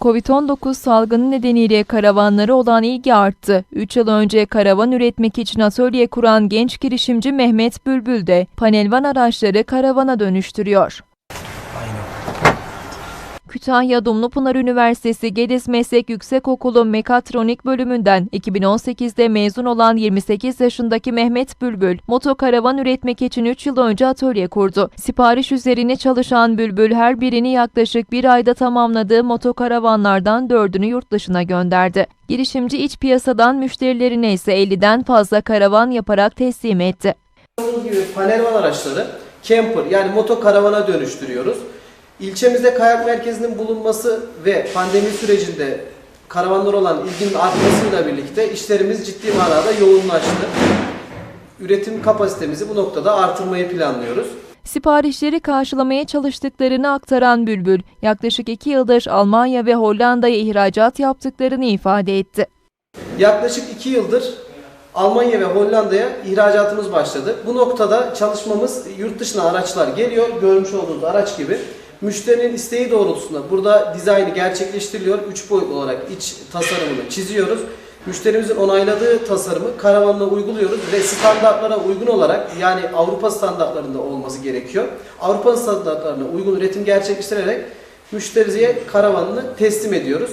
Covid-19 salgını nedeniyle karavanlara olan ilgi arttı. 3 yıl önce karavan üretmek için atölye kuran genç girişimci Mehmet Bülbül de panelvan araçları karavana dönüştürüyor. Kütahya Dumlupınar Üniversitesi Gediz Meslek Yüksekokulu Mekatronik bölümünden 2018'de mezun olan 28 yaşındaki Mehmet Bülbül, motokaravan üretmek için 3 yıl önce atölye kurdu. Sipariş üzerine çalışan Bülbül her birini yaklaşık bir ayda tamamladığı motokaravanlardan 4'ünü yurt dışına gönderdi. Girişimci iç piyasadan müşterilerine ise 50'den fazla karavan yaparak teslim etti. Gördüğünüz gibi panelvan araçları camper yani motokaravana dönüştürüyoruz. İlçemizde kayak merkezinin bulunması ve pandemi sürecinde karavanlar olan ilginin artmasıyla birlikte işlerimiz ciddi manada yoğunlaştı. Üretim kapasitemizi bu noktada artırmayı planlıyoruz. Siparişleri karşılamaya çalıştıklarını aktaran Bülbül, yaklaşık 2 yıldır Almanya ve Hollanda'ya ihracat yaptıklarını ifade etti. Yaklaşık 2 yıldır Almanya ve Hollanda'ya ihracatımız başladı. Bu noktada çalışmamız yurt dışına araçlar geliyor. Görmüş olduğunuz araç gibi. Müşterinin isteği doğrultusunda burada dizaynı gerçekleştiriliyor. 3 boyutlu olarak iç tasarımını çiziyoruz. Müşterimizin onayladığı tasarımı karavanla uyguluyoruz ve standartlara uygun olarak yani Avrupa standartlarında olması gerekiyor. Avrupa standartlarına uygun üretim gerçekleştirerek müşteriye karavanını teslim ediyoruz.